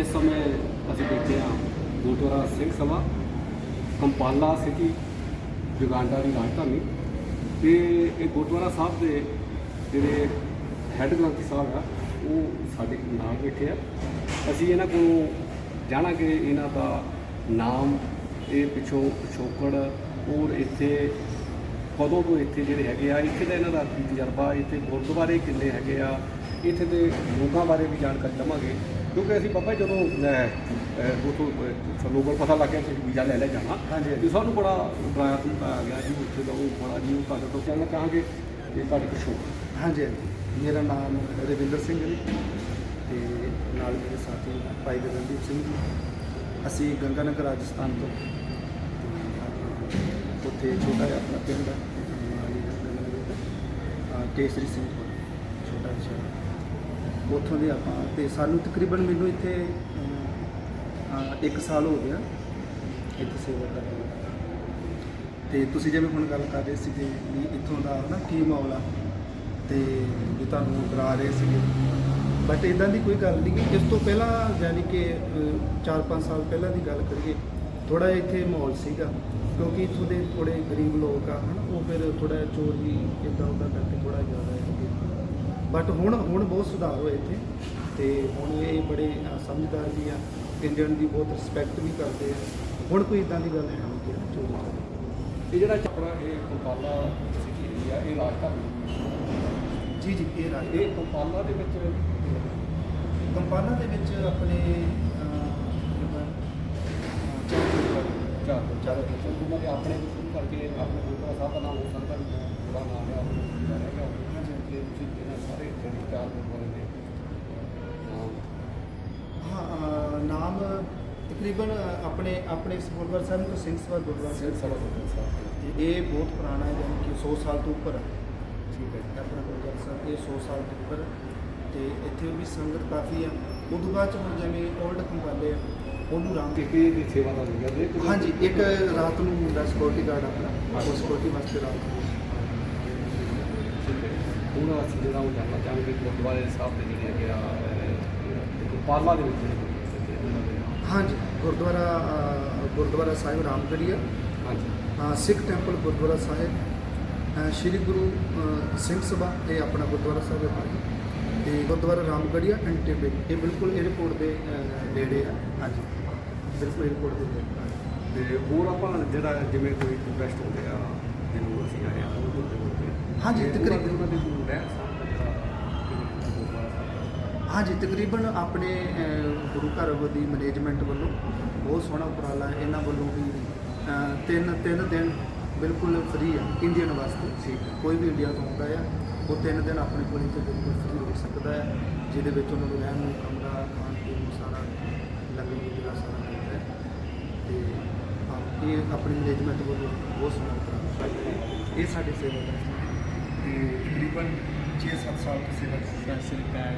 ਇਸ ਸਮੇਂ ਅਸੀਂ ਬੈਠੇ ਹਾਂ gurdwara Singh Sabha, Kampala city Uganda ਦੀ ਰਾਜਧਾਨੀ ਤੇ ਇਹ ਗੁਰਦੁਆਰਾ ਸਾਹਿਬ ਦੇ ਜਿਹੜੇ ਹੈੱਡ ਗ੍ਰੰਥੀ ਸਾਹਿਬ ਆ, ਉਹ ਸਾਡੇ ਨਾਲ ਬੈਠੇ ਆ। ਅਸੀਂ ਇਹਨਾਂ ਕੋਲੋਂ ਜਾਣਾਂਗੇ ਇਹਨਾਂ ਦਾ ਨਾਮ, ਇਹ ਪਿੱਛੋਂ ਪਿਛੋਕੜ ਔਰ ਇੱਥੇ ਕਦੋਂ ਤੋਂ ਇੱਥੇ ਜਿਹੜੇ ਹੈਗੇ ਆ, ਇੱਥੇ ਦਾ ਇਹਨਾਂ ਦਾ ਕੀ ਤਜਰਬਾ, ਇੱਥੇ ਗੁਰਦੁਆਰੇ ਕਿੰਨੇ ਹੈਗੇ ਆ, ਇੱਥੇ ਦੇ ਲੋਕਾਂ ਬਾਰੇ ਵੀ ਜਾਣਕਾਰੀ ਲਵਾਂਗੇ। ਕਿਉਂਕਿ ਅਸੀਂ ਬਾਬਾ ਜੀ ਜਦੋਂ ਉਥੋਂ ਲੋਕਲ ਪਤਾ ਲੱਗ ਗਿਆ ਕਿ ਵੀਜ਼ਾ ਲੈ ਲੈ ਜਾਣਾ ਹਾਂਜੀ। ਤੇ ਸਾਨੂੰ ਬੜਾ ਡਰਾਇਆ ਧਮਕਾਇਆ ਗਿਆ ਜੀ ਉੱਥੇ ਦਾ ਉਹ ਬੜਾ ਜੀ ਉਹ ਤੁਹਾਡੇ ਤੋਂ ਕਹਿਣਾ ਚਾਹਾਂਗੇ ਕਿ ਤੁਹਾਡੇ ਪਿੱਛੋਂ ਹਾਂਜੀ ਹਾਂਜੀ। ਮੇਰਾ ਨਾਮ ਰਵਿੰਦਰ ਸਿੰਘ ਜੀ ਤੇ ਨਾਲ ਮੇਰੇ ਸਾਥੀ ਭਾਈ ਗਗਨਦੀਪ ਸਿੰਘ ਜੀ। ਅਸੀਂ ਗੰਗਾਨਗਰ ਰਾਜਸਥਾਨ ਤੋਂ। ਉੱਥੇ ਛੋਟਾ ਜਿਹਾ ਆਪਣਾ ਪਿੰਡ ਹੈ ਕੇਸਰੀ ਸਿੰਘ ਛੋਟਾ ਜਿਹਾ। ਉੱਥੋਂ ਦੇ ਆਪਾਂ ਤੇ ਸਾਨੂੰ ਤਕਰੀਬਨ ਮੈਨੂੰ ਇੱਥੇ ਅਹ, ਇੱਕ ਸਾਲ ਹੋ ਗਿਆ ਇੱਥੇ ਸੇਵਾ ਕਰਦੇ ਨੂੰ। ਤੇ ਤੁਸੀਂ ਜਿਵੇਂ ਹੁਣ ਗੱਲ ਕਰ ਰਹੇ ਸੀਗੇ ਵੀ ਇੱਥੋਂ ਦਾ ਨਾ ਕੀ ਮਾਹੌਲ ਆ ਤੇ ਵੀ ਤੁਹਾਨੂੰ ਡਰਾ ਰਹੇ ਸੀਗੇ। ਬਟ ਇਦਾਂ ਦੀ ਕੋਈ ਗੱਲ ਨਹੀਂ ਕਿ ਇਸ ਤੋਂ ਪਹਿਲਾਂ ਯਾਨੀ ਕਿ 4-5 ਸਾਲ ਪਹਿਲਾਂ ਦੀ ਗੱਲ ਕਰੀਏ ਥੋੜਾ ਇੱਥੇ ਮਾਹੌਲ ਸੀਗਾ। ਕਿਉਂਕਿ ਇੱਥੋਂ ਦੇ ਥੋੜੇ ਗਰੀਬ ਲੋਕ ਆ ਹਨ ਉਹ ਫਿਰ ਥੋੜਾ ਚੋਰੀ ਇਦਾਂ ਉਦਾਂ ਕਰਕੇ ਥੋੜਾ ਜ਼ਿਆਦਾ ਹੈ ਬਟ ਹੁਣ ਹੁਣ ਬਹੁਤ ਸੁਧਾਰ ਹੋਏ ਇੱਥੇ ਤੇ ਹੁਣ ਇਹ ਬੜੇ ਸਮਝਦਾਰ ਵੀ ਆ ਇੰਡੀਅਨ ਦੀ ਬਹੁਤ ਰਿਸਪੈਕਟ ਵੀ ਕਰਦੇ ਆ। ਹੁਣ ਕੋਈ ਇਦਾਂ ਦੀ ਗੱਲ ਹੈ ਨਹੀਂ ਕਿ ਚੋਰੀ ਇਹ ਜਿਹੜਾ ਚੱਪੜਾ ਇਹ ਕੰਪਾਲਾ ਸਿਟੀ ਏਰੀਆ ਇਹ ਰਾਜਧਾਨੀ? ਜੀ ਜੀ ਇਹ ਰਾਜ ਇਹ ਕੰਪਾਲਾ ਦੇ ਵਿੱਚ ਕੰਪਾਲਾ ਦੇ ਵਿੱਚ ਆਪਣੇ ਚਾਰ। ਚਾਰ ਉਹਨਾਂ ਦੇ ਆਪਣੇ ਕਰਕੇ ਆਪਣੇ ਗੁਰਦੁਆਰਾ ਸਾਹਿਬ ਦਾ ਨਾਮ ਹੋ ਸਕਦਾ ਵੀ ਬੜਾ ਨਾਮ ਹੈ ਉਹ ਰਹਿ ਗਿਆ ਕਿ ਤੁਸੀਂ ਇਹਨਾਂ ਸਾਰੇ ਜਿਹੜੇ ਚਾਰ ਦੇ ਨਾਮ? ਹਾਂ ਨਾਮ ਤਕਰੀਬਨ ਆਪਣੇ ਆਪਣੇ ਗੁਰਦੁਆਰਾ ਸਾਹਿਬ ਨੂੰ ਸਿੰਘ ਸਭਾ ਗੁਰਦੁਆਰਾ ਸਾਹਿਬ ਸਭਾ ਗੁਰਦੁਆਰਾ ਸਾਹਿਬ। ਤੇ ਇਹ ਬਹੁਤ ਪੁਰਾਣਾ ਹੈ ਯਾਨੀ ਕਿ 100 ਸਾਲ ਤੋਂ ਉੱਪਰ ਹੈ ਠੀਕ ਹੈ ਜੀ। ਆਪਣਾ ਗੁਰਦੁਆਰਾ ਸਾਹਿਬ ਇਹ 100 ਸਾਲ ਤੋਂ ਉੱਪਰ। ਤੇ ਇੱਥੇ ਵੀ ਸੰਗਤ ਕਾਫੀ ਆ। ਉਦੋਂ ਬਾਅਦ ਚ ਹੁਣ ਜਿਵੇਂ 올ਡ ਕੰਪਾਲੇ ਆ ਉਹਨੂੰ ਰਾਮ ਕਿ ਕੀ ਦੀ ਸੇਵਾ ਦਾ ਦੇ ਹਾਂਜੀ ਇੱਕ ਰਾਤ ਨੂੰ ਹੁੰਦਾ ਸਿਕਿਉਰਿਟੀ ਗਾਰਡ ਆਪਣਾ ਉਹ ਸਿਕਿਉਰਿਟੀ ਵਾਸਤੇ ਰਾਤ ਨੂੰ। ਹੁਣ ਅਸੀਂ ਜਿਹੜਾ ਉਹ ਜਾਣਨਾ ਚਾਹਾਂਗੇ ਗੁਰਦੁਆਰੇ ਸਾਹਿਬ ਦੇ ਜਿਹੜੇ ਹੈਗੇ ਆ ਪਾਲਾ ਦੇ ਵਿੱਚ ਹਾਂਜੀ ਗੁਰਦੁਆਰਾ ਗੁਰਦੁਆਰਾ ਸਾਹਿਬ ਰਾਮਗੜੀਆ। ਹਾਂਜੀ। ਸਿੱਖ ਟੈਂਪਲ ਗੁਰਦੁਆਰਾ ਸਾਹਿਬ। ਸ਼੍ਰੀ ਗੁਰੂ ਸਿੰਘ ਸਭਾ ਇਹ ਆਪਣਾ ਗੁਰਦੁਆਰਾ ਸਾਹਿਬ ਹੈ ਤੇ ਗੁਰਦੁਆਰਾ ਰਾਮਗੜੀਆ ਐਂਡ ਟੇਬੇ ਇਹ ਬਿਲਕੁਲ 에어ਪੋਰਟ ਦੇ ਨੇੜੇ ਆ ਹਾਂਜੀ ਬਿਲਕੁਲ 에어ਪੋਰਟ ਦੇ ਨੇੜੇ ਤੇ ਹੋਰ ਆਪਾਂ ਜਿਹੜਾ ਜਿਵੇਂ ਕੋਈ ਟੂਰਿਸਟ ਹੁੰਦੇ ਆ ਜਿਹਨੂੰ ਅਸੀਂ ਆਏ ਆ ਹਾਂਜੀ ਤਕਰੀਬਨ। ਉਹਨਾਂ ਦੇ ਕੋਲ ਰਹਿ ਗੁਰਦੁਆਰਾ ਸਾਹਿਬ ਹਾਂਜੀ ਤਕਰੀਬਨ ਆਪਣੇ ਅ, ਗੁਰੂ ਘਰ ਦੀ ਮੈਨੇਜਮੈਂਟ ਵੱਲੋਂ ਬਹੁਤ ਸੋਹਣਾ ਉਪਰਾਲਾ ਹੈ। ਇਹਨਾਂ ਵੱਲੋਂ ਵੀ ਅ, ਤਿੰਨ ਤਿੰਨ ਦਿਨ ਬਿਲਕੁਲ ਫ੍ਰੀ ਆ ਇੰਡੀਅਨ ਵਾਸਤੇ। ਠੀਕ ਹੈ। ਕੋਈ ਵੀ ਇੰਡੀਆ ਤੋਂ ਆਉਂਦਾ ਆ ਉਹ ਤਿੰਨ ਦਿਨ ਆਪਣੇ ਕੋਲ ਇੱਥੇ ਬਿਲਕੁਲ ਫ੍ਰੀ ਹੋ ਸਕਦਾ ਹੈ ਜਿਹਦੇ ਵਿੱਚ ਉਹਨਾਂ ਨੂੰ ਰਹਿਣ ਨੂੰ ਕਮਰਾ ਖਾਣ ਪੀਣ ਨੂੰ ਸਾਰਾ ਲੰਗਰ ਵਗੈਰਾ ਸਾਰਾ ਮਿਲਦਾ ਹੈ। ਤੇ ਹਾਂ, ਇਹ ਆਪਣੀ ਮੈਨੇਜਮੈਂਟ ਵੱਲੋਂ ਬਹੁਤ ਸੋਹਣਾ ਉਪਰਾਲਾ ਹੈ। ਇਹ ਸਾਡੀ ਸੇਵਾ ਦਾ ਤੇ ਤਕਰੀਬਨ 6-7 ਸਾਲ ਦੀ ਸੇਵਾ ਸਤਿ ਸ੍ਰੀ ਅਕਾਲ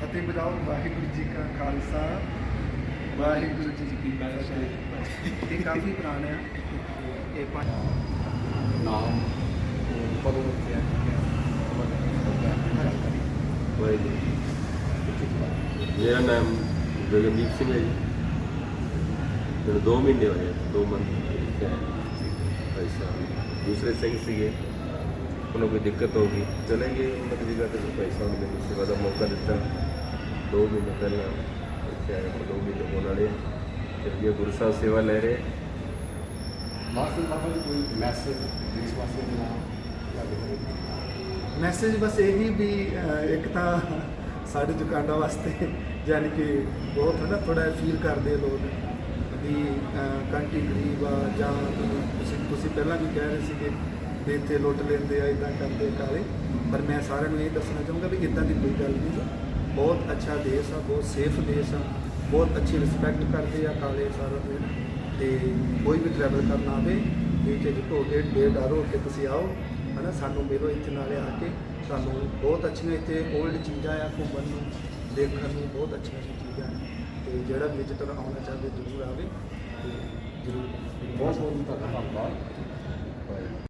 ਫਤਿਹ ਬੁਲਾਓ ਵਾਹਿਗੁਰੂ ਜੀ ਕਾ ਖਾਲਸਾ। ਵਾਹਿਗੁਰੂ ਜੀ ਕੀ ਫਤਿਹ। ਇਹ ਕਾਫੀ ਪੁਰਾਣਾ ਹੈ ਇਹ ਪੰਜ ਨਾਮ ਆ ਵਾਹਿਗੁਰੂ ਮੇਰਾ ਨਾਮ ਗਗਨਦੀਪ ਸਿੰਘ ਹੈ ਜੀ। ਮੈਨੂੰ 2 ਮਹੀਨੇ ਹੋਏ 2 ਮੰਥ ਭਾਈ ਸਾਹਿਬ ਦੂਸਰੇ ਸਿੰਘ ਸੀਗੇ। ਉਹਨਾਂ ਕੋਈ ਦਿੱਕਤ ਹੋ ਗਈ। ਚਲੇ ਗਏ ਉਹਨਾਂ ਦੀ ਜਗ੍ਹਾ ਤੇ ਭਾਈ ਸਾਹਿਬ ਨੇ ਮੈਨੂੰ ਸੇਵਾ ਦਾ ਮੌਕਾ ਦਿੱਤਾ। 2 ਮਹੀਨੇ ਪਹਿਲਾਂ ਇੱਥੇ ਆਏ ਹਾਂ 2 ਮਹੀਨੇ ਹੋਣ ਵਾਲੇ ਤੇ ਜੀ ਗੁਰੂ ਸਾਹਿਬ ਸੇਵਾ ਲੈ ਰਹੇ। ਲਾਸਟ ਬਾਬਾ ਜੀ ਕੋਈ ਮੈਸੇਜ ਦੇਸ਼ ਵਾਸੀਆਂ ਦੇ ਜਾਂ ਮੈਸੇਜ ਬਸ ਇਹੀ ਵੀ ਇੱਕ ਤਾਂ ਸਾਡੇ ਦੁਕਾਨਾਂ ਵਾਸਤੇ ਯਾਨੀ ਕਿ ਬਹੁਤ ਹੈ ਨਾ ਥੋੜਾ ਫੀਲ ਕਰਦੇ ਲੋਕ ਵੀ ਕੰਟਰੀ ਗਰੀਬ ਆ ਜਾਂ ਤੁਸੀਂ ਪਹਿਲਾਂ ਵੀ ਕਹਿ ਰਹੇ ਸੀਗੇ ਵੀ ਇੱਥੇ ਲੁੱਟ ਲੈਂਦੇ ਆ ਇਦਾਂ ਕਰਦੇ ਕਾਲੇ ਪਰ ਮੈਂ ਸਾਰਿਆਂ ਨੂੰ ਇਹ ਦੱਸਣਾ ਚਾਹੂੰਗਾ ਵੀ ਇਦਾਂ ਦੀ ਕੋਈ ਗੱਲ ਨਹੀਂ ਬਹੁਤ ਅੱਛਾ ਦੇਸ਼ ਆ, ਬਹੁਤ ਸੇਫ ਦੇਸ਼ ਆ, ਬਹੁਤ ਅੱਛੀ ਰਿਸਪੈਕਟ ਕਰਦੇ ਆ ਕਾਲੇ ਸਾਰਾ ਦੇ ਤੇ ਕੋਈ ਵੀ ਟਰੈਵਲ ਕਰਨਾ ਆਵੇ ਵੀ ਜੇ ਢੋ ਕੇ ਡੇ ਹੋ ਕੇ ਤੁਸੀਂ ਆਓ, ਹਨਾ, ਸਾਨੂੰ ਮਿਲੋ ਇੱਥੇ ਨਾਲੇ ਆ ਕੇ। ਸਾਨੂੰ ਬਹੁਤ ਅੱਛੀਆਂ ਇੱਥੇ 올ਡ ਚੀਜ਼ਾਂ ਆ ਘੁੰਮਣ ਨੂੰ, ਦੇਖਣ ਨੂੰ, ਬਹੁਤ ਅੱਛੀਆਂ ਅੱਛੀਆਂ ਚੀਜ਼ਾਂ ਨੇ ਤੇ ਜਿਹੜਾ ਵਿਜ਼ਿਟਰ ਆਉਣਾ ਚਾਹਵੇ ਜ਼ਰੂਰ ਆਵੇ। ਤੇ ਬਹੁਤ ਬਹੁਤ ਧੰਨਵਾਦ